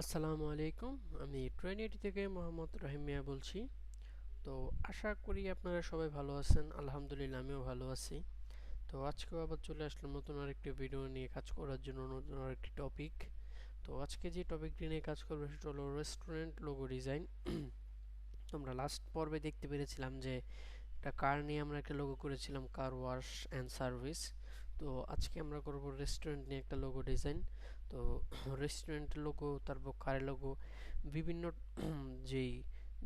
আসসালামু আলাইকুম। আমি ট্রেনিটি থেকে মোহাম্মদ রাহিম মিয়া বলছি। তো আশা করি আপনারা সবাই ভালো আছেন। আলহামদুলিল্লাহ, আমিও ভালো আছি। তো আজকেও আবার চলে আসলাম নতুন আরেকটি ভিডিও নিয়ে কাজ করার জন্য নতুন আরেকটি টপিক তো আজকে যে টপিকটি নিয়ে কাজ করব সেটা হলো রেস্টুরেন্ট লোগো ডিজাইন তোমরা লাস্ট পর্বে দেখতে পেরেছিলাম যে একটা কার নিয়ে আমরা একটা লোগো করেছিলাম কার ওয়াশ অ্যান্ড সার্ভিস তো আজকে আমরা করব রেস্টুরেন্ট নিয়ে একটা লোগো ডিজাইন তো রেস্টুরেন্ট লোগো তারপর কারের লোগো বিভিন্ন যেই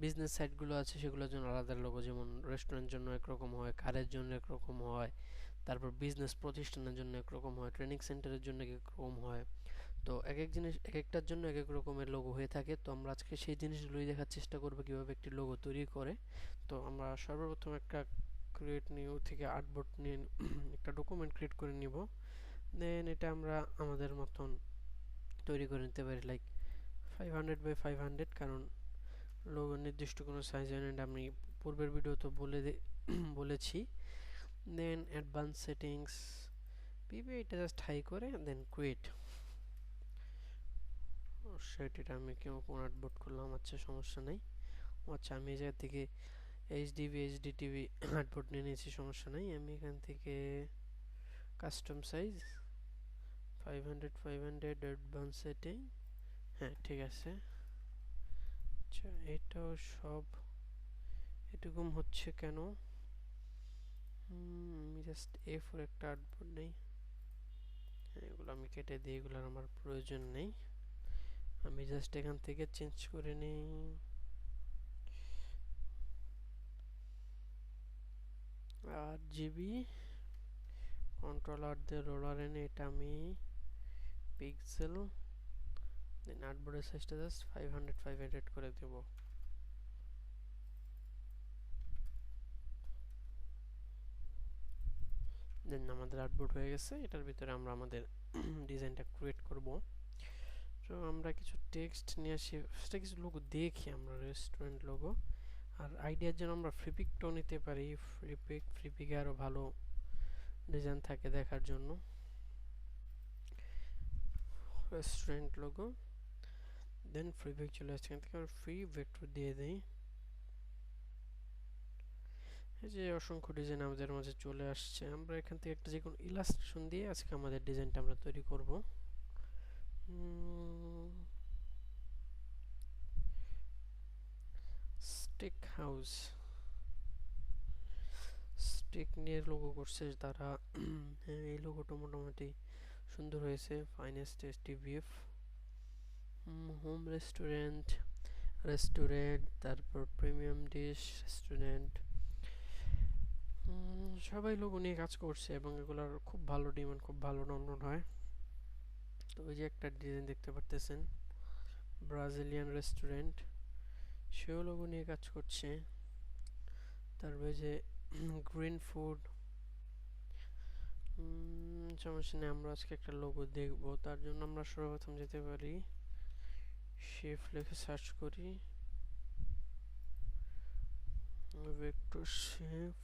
বিজনেস সাইটগুলো আছে সেগুলোর জন্য আলাদা লোগো যেমন রেস্টুরেন্টের জন্য একরকম হয় কারের জন্য একরকম হয়, তারপর বিজনেস প্রতিষ্ঠানের জন্য একরকম হয় ট্রেনিং সেন্টারের জন্য একরকম হয়। তো এক এক জিনিস, এক একটার জন্য এক এক রকমের লোগো হয়ে থাকে। তো আমরা আজকে সেই জিনিসগুলোই দেখার চেষ্টা করব কীভাবে একটি লোগো তৈরি করে। তো আমরা সর্বপ্রথম একটা ক্রিয়েট নিউ থেকে আর্টবোর্ড নিয়ে, একটা ডকুমেন্ট ক্রিয়েট করে নিব। দেন এটা আমরা আমাদের মতন তৈরি করে নিতে পারি like five hundred by five hundred কারণ লোগো নির্দিষ্ট কোনো সাইজ ইউনিট আমি পূর্বের ভিডিও তো বলে বলেছি। দেন অ্যাডভান্স সেটিংস পিপি এটা জাস্ট হাই করে দেন কুইট সেট এটা আমি কেউ কোন আর্টবোর্ড করলাম আচ্ছা সমস্যা নেই। আচ্ছা আমি এই জায়গা থেকে এইচডিবি এইচডি টিভি আর্টবোর্ড নিয়ে নিয়েছি, সমস্যা নেই। আমি এখান থেকে custom size five hundred five hundred advance setting হ্যাঁ ঠিক আছে। আচ্ছা এটাও সব এরকম হচ্ছে কেন? আমি জাস্ট এ ফোর একটা আর্টবোর্ড নেই। হ্যাঁ এগুলো আমি কেটে দিই, এগুলোর আমার প্রয়োজন নেই। আমি জাস্ট এখান থেকে চেঞ্জ করে নিই। আর জিবি কন্ট্রোলার দিয়ে রোলার এনে এটা আমি পিক্সেল দেন আর্টবোর্ডের সাইজটা just five hundred five hundred করে দেব। দেন আমাদের আর্টবোর্ড হয়ে গেছে, এটার ভিতরে আমরা আমাদের ডিজাইনটা ক্রিয়েট করব। তো আমরা কিছু টেক্সট নিয়ে আসি সেটা কিছু লোগো দেখি আমরা রেস্টুরেন্ট লোগো আর আইডিয়ার জন্য আমরা ফ্রিপিকটাও নিতে পারি ফ্রিপিক ফ্রিপিকে আরও ভালো ডিজাইন থাকে দেখার জন্য। Restaurant logo then free Freepik চলে আসছে এখান থেকে আমরা ফ্রি ভেক্টর দিয়ে দিই। এই যে অসংখ্য ডিজাইন আমাদের মাঝে চলে আসছে। আমরা এখান থেকে একটা যে কোনো ইলাস্ট্রেশন দিয়ে আজকে আমাদের ডিজাইনটা আমরা তৈরি করব। স্টিক হাউস স্টিক নিয়ে লোগো করছে তারা এই লোগোটা মোটামুটি সুন্দর হয়েছে finest TVF home restaurant restaurant তারপর প্রিমিয়াম ডিশ রেস্টুরেন্ট সবাই লোক নিয়ে কাজ করছে এবং এগুলোর খুব ভালো ডিমান্ড খুব ভালো ডাউনলোড হয়। তো ওই যে একটা ডিজাইন দেখতে পারতেছেন ব্রাজিলিয়ান রেস্টুরেন্ট সেও লোক নিয়ে কাজ করছে। তারপরে যে গ্রিন ফুড সমস্যা নেই, আমরা আজকে একটা লোগো দেখব। তার জন্য আমরা সর্বপ্রথম যেতে পারি শেফ লিখে সার্চ করি। ভেক্টর শেফ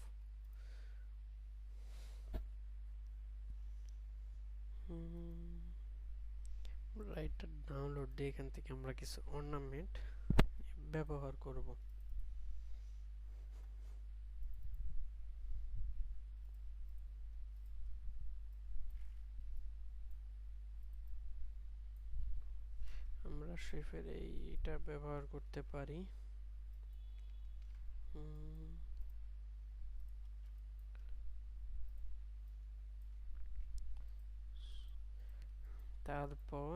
রাইটার ডাউনলোড দিয়ে এখান থেকে আমরা কিছু অর্নামেন্ট ব্যবহার করব আমরা শেফের এইটা ব্যবহার করতে পারি। তারপর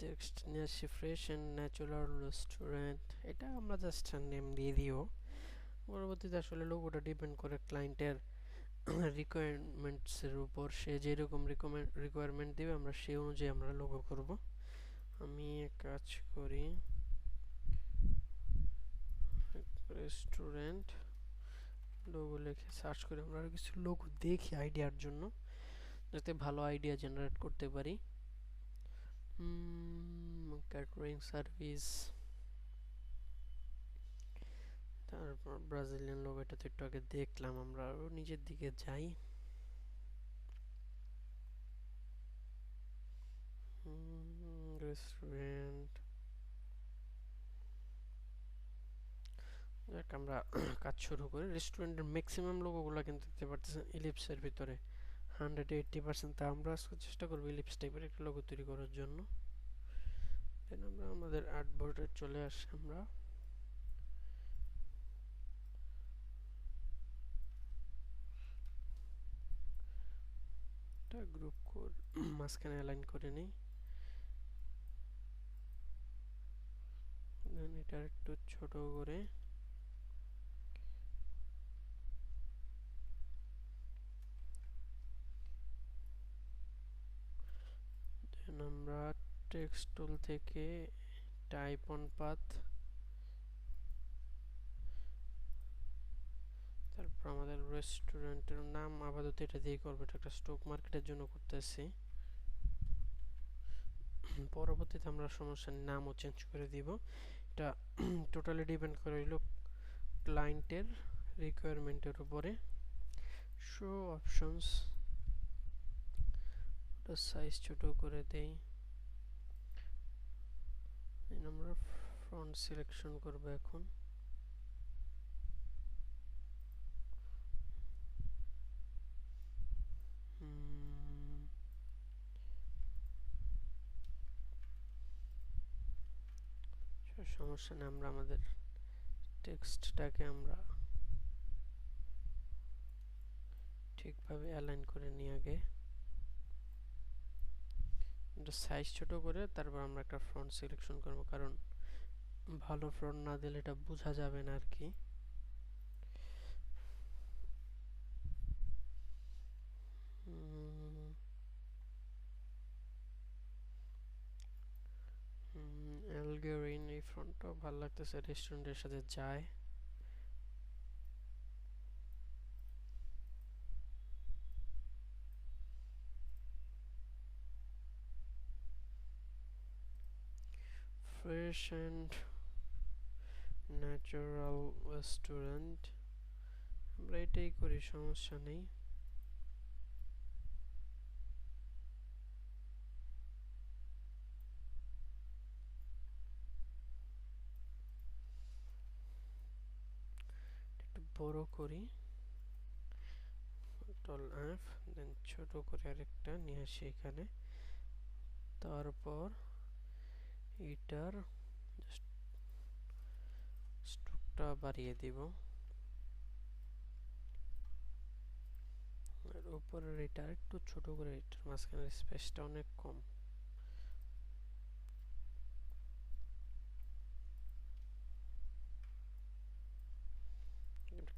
text fresh and natural restaurant, এটা আমরা জাস্ট নেম দিয়ে দিও। পরবর্তীতে আসলে লোগোটা ডিপেন্ড করে ক্লায়েন্টের রিকোয়ারমেন্টসের উপর সে যেরকম রিকমেন্ড রিকোয়ারমেন্ট দেবে, আমরা সেই অনুযায়ী আমরা লোগো করব। আমি এক কাজ করি। রেস্টুরেন্ট লোগো লিখে সার্চ করে। আমরা কিছু লোগো দেখি আইডিয়ার জন্য, যাতে ভালো আইডিয়া জেনারেট করতে পারি। ক্যাটারিং সার্ভিস তারপর ব্রাজিলিয়ান লোগোটা তো একটু আগে দেখলাম, আমরা আরও নিচের দিকে যাই। রেস্টুরেন্ট যাক, আমরা কাজ শুরু করি। রেস্টুরেন্টের ম্যাক্সিমাম লোকগুলো কিন্তু দেখতে পারতেছেন ইলিপসের ভিতরে। হান্ড্রেড এইট্টি পার্সেন্ট তা আমরা আজকে চেষ্টা করব ইলিপস টাইপের একটা লোগো তৈরি করার জন্য। দেন আমরা আমাদের আর্টবোর্ডে চলে আসি আমরা। গ্রুপ কোড মাঝখানে অ্যালাইন করে নিই। দেন এটা একটু ছোট করে। দেন আমরা টেক্সট টুল থেকে টাইপ অন পাথ আমাদের রেস্টুরেন্টের নাম আপাতত এটা দিয়ে করব, এটা একটা স্টক মার্কেটের জন্য করতেছি। পরবর্তীতে আমরা সমস্যার নামও চেঞ্জ করে দিব। এটা টোটালি ডিপেন্ড করে হইল ক্লায়েন্টের রিকোয়ারমেন্টের উপরে। শো অপশনস সাইজ ছোট করে দেই। আমরা ফ্রন্ট সিলেকশন করব এখন। সমস্যা নেই, আমরা আমাদের টেক্সটটাকে আমরা ঠিকভাবে অ্যালাইন করে নিই আগে। সাইজ ছোট করে তারপর আমরা একটা ফ্রন্ট সিলেকশন করব, কারণ ভালো ফ্রন্ট না দিলে এটা বোঝা যাবে না আর কি। এলগেরিন এই ফ্রন্টটাও ভালো লাগতেছে রেস্টুরেন্টের সাথে যায়। Fresh and natural restaurant আমরা এটাই করি, সমস্যা নেই। বড় করি। টল অ্যাপ দেন ছোট করে আরেকটা নিয়ে আসি এখানে। তারপর এটার স্ট্রোকটা বাড়িয়ে দিব। আর উপরের এটা একটু ছোট করে, এটার মাঝখানের স্পেসটা অনেক কম।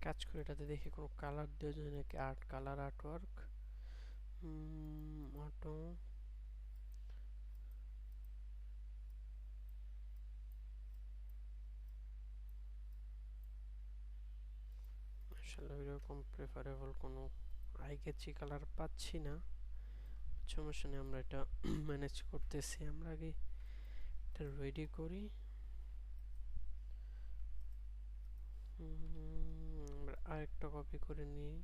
কাজ করে এটাতে দেখি কোনো কালার দেওয়া যায় নাকি? Art colour art work auto আসলে ওইরকম প্রেফারেবল কোনো আই গেছি কালার পাচ্ছি না। সমস্যা নেই, আমরা এটা ম্যানেজ করতেছি। আমরা আগে এটা রেডি করি। আমরা আরেকটা কপি করে নিই।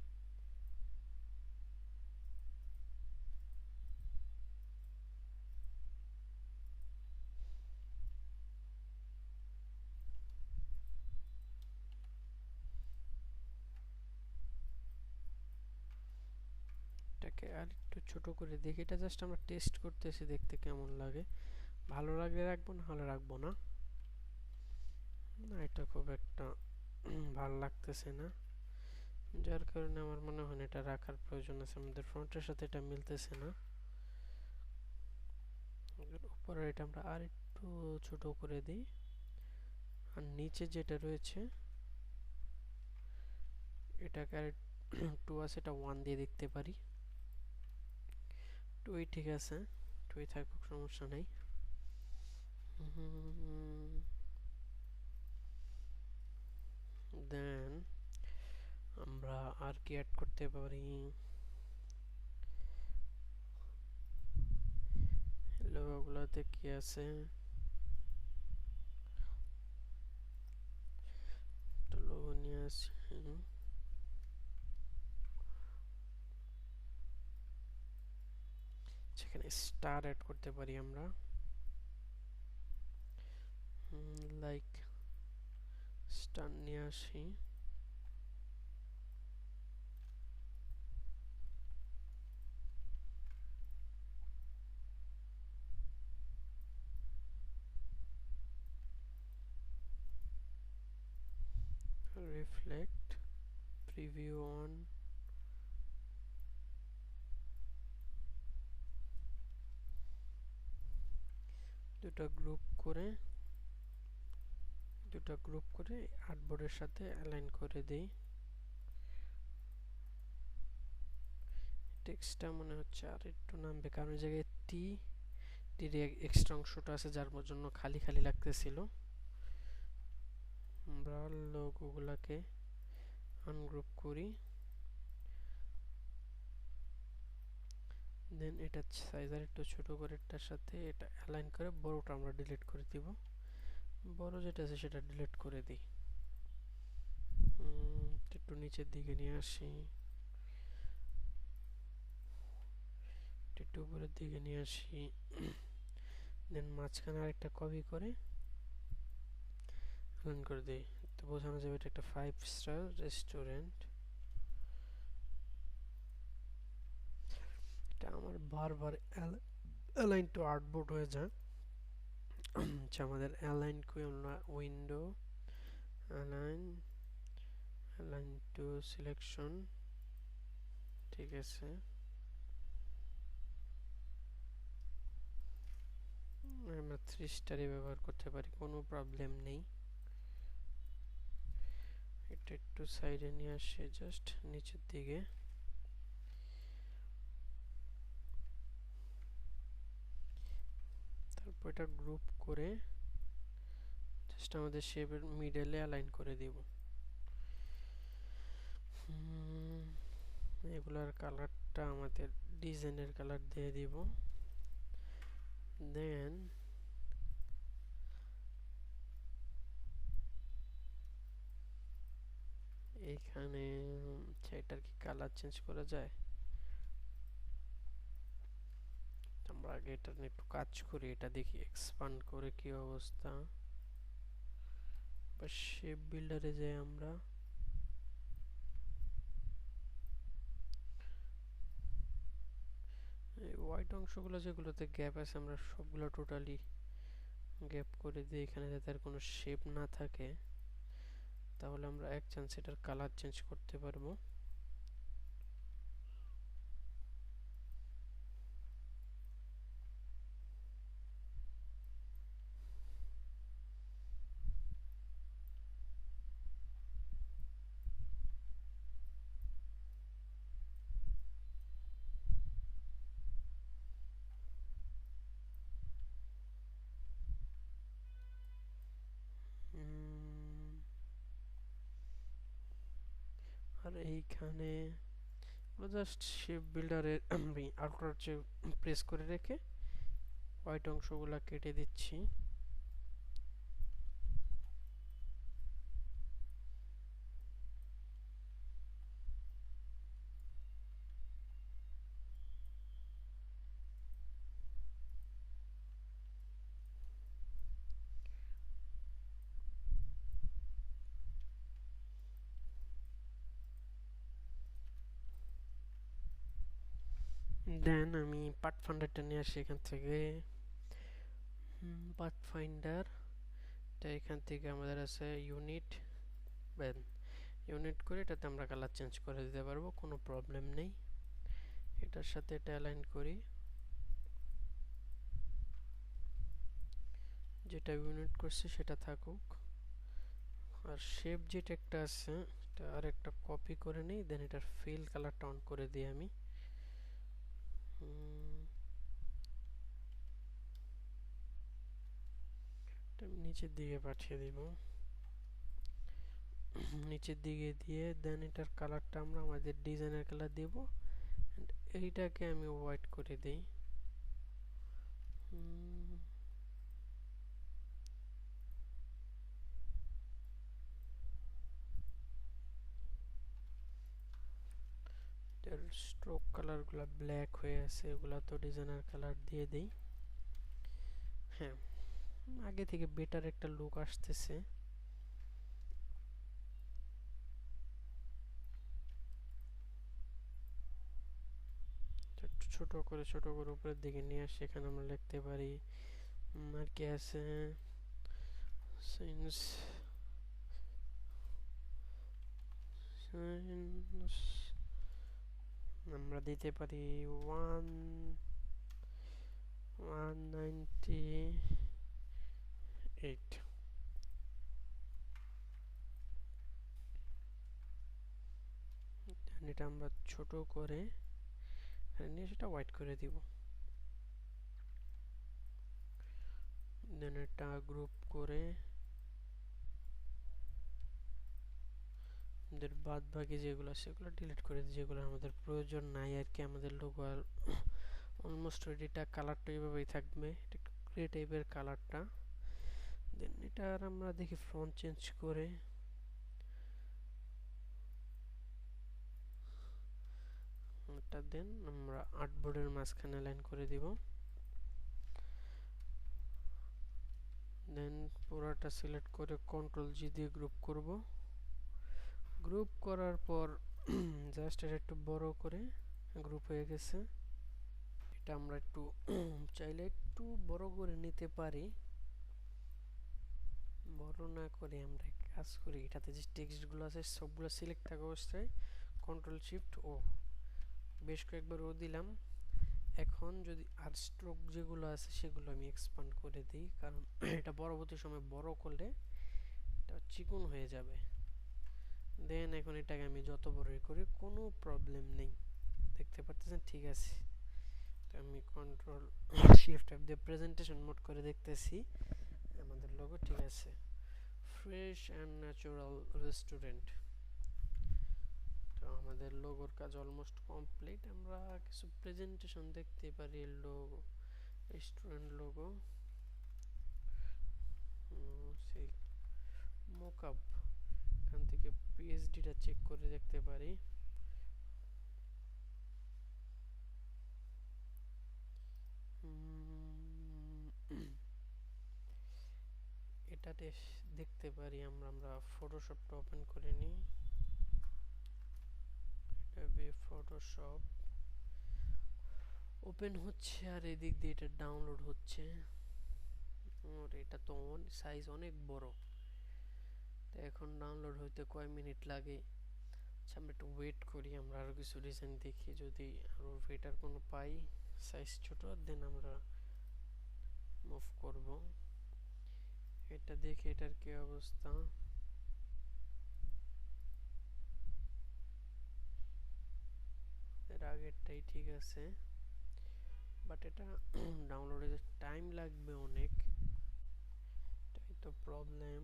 এটাকে আর একটু ছোট করে দেখি। এটা জাস্ট আমরা টেস্ট করতেছি দেখতে কেমন লাগে। ভালো লাগলে রাখব, না হলে রাখব না? না, এটা খুব একটা ভালো লাগতেছে না। যার কারণে আমার মনে হয় এটা রাখার প্রয়োজন আছে। আমাদের ফ্রন্টের সাথে এটা মিলতেছে না। উপরে এটা আমরা আর একটু ছোট করে দিই। আর নিচে যেটা রয়েছে, এটাকে আর টু আছে, এটা ওয়ান দিয়ে দেখতে পারি। টুই ঠিক আছে টুই থাকুক, সমস্যা নেই। দেন আর কি অ্যাড করতে পারি? লোগোগুলোতে কি আছে? লোগো নিয়ে আসি। সেখানে স্টার অ্যাড করতে পারি আমরা। লাইক স্টার নিয়ে আসি। Reflect, preview on. দুটো গ্রুপ করে, দুটো গ্রুপ করে আর্টবোর্ডের সাথে অ্যালাইন করে দেই। টেক্সটটা মনে হচ্ছে আর একটু নামবে, কারণ জায়গায় টি টির এক্সট্রা অংশটা আছে যার জন্য খালি খালি লাগতেছিল। আমরা লোগোগুলোকে আনগ্রুপ করি। দেন এটা সাইজ আর একটু ছোট করে এটার সাথে এটা অ্যালাইন করে বড়টা আমরা ডিলিট করে দিব। বড় যেটা আছে সেটা ডিলিট করে দিই। একটু নিচের দিকে নিয়ে আসি। একটু উপরের দিকে নিয়ে আসি। দেন মাঝখানে আরেকটা কপি করে অ্যালাইন করে দিই। তো বোঝানো যাবে এটা একটা ফাইভ স্টার রেস্টুরেন্ট এটা আমার বারবার অ্যালাইন টু আর্টবোর্ড হয়ে যায়। আচ্ছা আমাদের অ্যালাইন কই আমরা window align align to selection ঠিক আছে। আমরা থ্রি স্টারই ব্যবহার করতে পারি, কোনো প্রবলেম নেই। এটা একটু সাইডে নিয়ে আসে জাস্ট নিচের দিকে। তারপর এটা গ্রুপ করে জাস্ট আমাদের শেপের মিডলে অ্যালাইন করে দিব। এগুলার কালারটা আমাদের ডিজাইনের কালার দিয়ে দিব। দেন এইখানে এটার কি কালার চেঞ্জ করা যায়? আমরা আগে এটা নিয়ে একটু কাজ করি, এটা দেখি এক্সপান্ড করে কি অবস্থা। বা শেপ বিল্ডারে যাই আমরা। হোয়াইট অংশগুলো যেগুলোতে গ্যাপ আছে, আমরা সবগুলো টোটালি গ্যাপ করে দিই, এখানে যাতে আর কোনো শেপ না থাকে। তাহলে আমরা এক চান্স এটার কালার চেঞ্জ করতে পারব। এইখানে জাস্ট শেপ বিল্ডারের আমি আউটার যে প্রেস করে রেখে হোয়াইট অংশগুলো কেটে দিচ্ছি দেন আমি পার্ট ফাইন্ডারটা নিয়ে আসি এখান থেকে। পার্ট ফাইন্ডার এটা এখান থেকে আমাদের আছে ইউনিট দেন ইউনিট করে এটাতে আমরা কালার চেঞ্জ করে দিতে পারব, কোনো প্রবলেম নেই। এটার সাথে এটা অ্যালাইন করি। যেটা ইউনিট করছে সেটা থাকুক। আর শেপ যেটা একটা আছে, এটা আর একটা কপি করে নিই দেন এটার ফিল কালারটা অন করে দিই আমি। নিচের দিকে পাঠিয়ে দিব। নিচের দিকে দিয়ে দেন এটার কালারটা আমরা আমাদের ডিজাইনের কালার দেব এইটাকে আমি হোয়াইট করে দিই। স্ট্রোক কালারগুলো ব্ল্যাক হয়ে আছে এগুলো তো ডিজাইনার কালার দিয়ে দিই। হ্যাঁ আগে থেকে বেটার একটা লুক আসতেছে। ছোট করে ছোট করে উপরের দিকে নিয়ে আসি, এখানে আমরা লিখতে পারি আর কি আছে? সিন্স আমরা দিতে পারি ওয়ান ওয়ান নাইনটি এইট এটা আমরা ছোট করে নিয়ে সেটা হোয়াইট করে দিব। দেন এটা গ্রুপ করে আমাদের বাদ বাকি যেগুলো সেগুলো ডিলিট করে দিই, যেগুলো আমাদের প্রয়োজন নাই আর কি আমাদের লোগো আর অলমোস্ট রেডিটা কালারটা এইভাবেই থাকবে, এটা গ্রে টাইপের কালারটা দেন এটা আর আমরা দেখি ফ্রন্ট চেঞ্জ করে। এটা দেন আমরা আর্টবোর্ডের মাঝখানে লাইন করে দিব। দেন পুরাটা সিলেক্ট করে কন্ট্রোল জি দিয়ে গ্রুপ করব। গ্রুপ করার পর জাস্ট এটা একটু বড় করে গ্রুপ হয়ে গেছে। এটা আমরা একটু চাইলে একটু বড় করে নিতে পারি। বড় না করে আমরা কাজ করি, এটাতে যে টেক্সটগুলো আছে সবগুলো সিলেক্ট থাকা অবস্থায় কন্ট্রোল শিফট ও বেশ কয়েকবার ও দিলাম। এখন যদি আর স্ট্রোক যেগুলো আছে সেগুলো আমি এক্সপান্ড করে দিই, কারণ এটা পরবর্তী সময় বড় করলে এটা চিকন হয়ে যাবে। দেন এখন এটাকে আমি যত বড়ই করি, কোনো প্রবলেম নেই। দেখতে পাচ্ছেন ঠিক আছে। তো আমি কন্ট্রোল শিফট অফ দিয়ে প্রেজেন্টেশন মোড করে দেখতেছি। আমাদের লোগো ঠিক আছে। ফ্রেশ অ্যান্ড ন্যাচারাল রেস্টুরেন্ট তো আমাদের লোগোর কাজ অলমোস্ট কমপ্লিট আমরা কিছু প্রেজেন্টেশন দেখতে পারি লোগো রেস্টুরেন্ট লোগো মোকআপ এখান থেকে পিএইচডিটা চেক করে দেখতে পারি। এটাতে দেখতে পারি আমরা আমরা ফটোশপটা ওপেন করে নিই। ফটোশপ ওপেন হচ্ছে আর এদিক দিয়ে এটা ডাউনলোড হচ্ছে। ওর এটা তো সাইজ অনেক বড়। তো এখন ডাউনলোড হইতে কয় মিনিট লাগে? আচ্ছা আমরা একটু ওয়েট করি, আমরা আরও কিছু ডিজাইন দেখি। যদি আরও বেটার কোনো পাই সাইজ ছোট দেন আমরা মুভ করব। এটা দেখে, এটার কি অবস্থা? এর আগেরটাই ঠিক আছে। বাট এটা ডাউনলোডে টাইম লাগবে অনেক এটাই তো প্রবলেম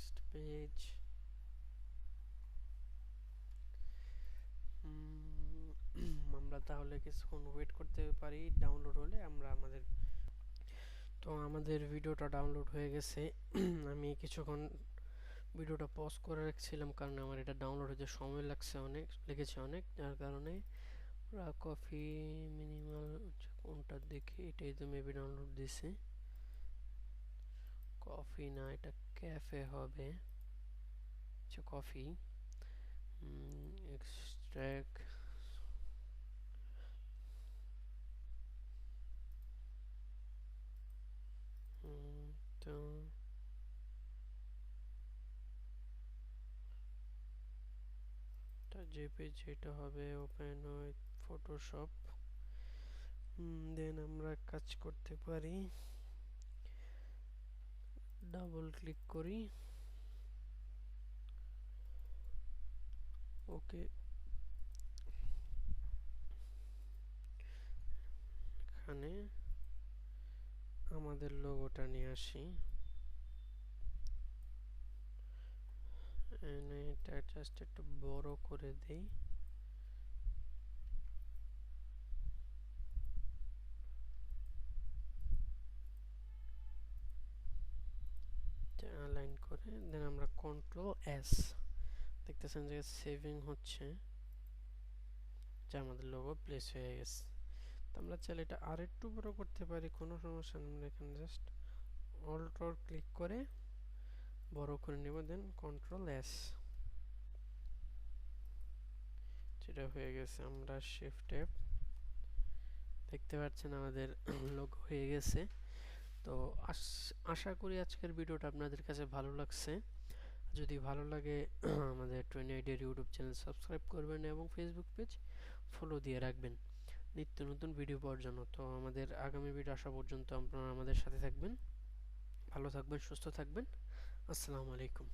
নেক্সট পেজ আমরা তাহলে কিছুক্ষণ ওয়েট করতে পারি ডাউনলোড হলে আমরা আমাদের, তো আমাদের ভিডিওটা ডাউনলোড হয়ে গেছে। আমি কিছুক্ষণ ভিডিওটা পজ করে রাখছিলাম কারণ আমার এটা ডাউনলোড হতে সময় লাগছে অনেক, লেগেছে অনেক, যার কারণে কফি মিনিমাল কোনটা দেখি এটাই তো মেবি ডাউনলোড দিছে। কফি না, এটা ক্যাফে হবে আচ্ছা কফি এক্সট্র্যাক্ট তো জেপিজি এটা হবে ওপেন উইথ ফটোশপ দেন আমরা কাজ করতে পারি। ডাবল ক্লিক করি। ওকে। এখানে আমাদের লোগোটা নিয়ে আসি। এটা জাস্ট একটু বড় করে দেই অ্যালাইন করে দেন আমরা কন্ট্রোল এস দেখতেছেন যে সেভিং হচ্ছে, যা আমাদের লোগো প্লেস হয়ে গেছে। তো আমরা চাইলে এটা আর একটু বড় করতে পারি, কোনো সমস্যা নেই, আমরা এখানে জাস্ট অল্টর ক্লিক করে বড় করে নেব দেন কন্ট্রোল এস যেটা হয়ে গেছে, আমরা শিফট দেখতে পাচ্ছেন আমাদের লোক হয়ে গেছে। তো আশা করি আজকের ভিডিওটা আপনাদের কাছে ভালো লাগছে। যদি ভালো লাগে, আমাদের টোয়েন্টি আইডিয়ার ইউটিউব চ্যানেল সাবস্ক্রাইব করবেন এবং ফেসবুক পেজ ফলো দিয়ে রাখবেন। নিত্য নতুন ভিডিও পাওয়ার জন্য। তো আমাদের আগামী ভিডিও আসা পর্যন্ত আপনারা আমাদের সাথে থাকবেন। ভালো থাকবেন, সুস্থ থাকবেন। আসসালামু আলাইকুম।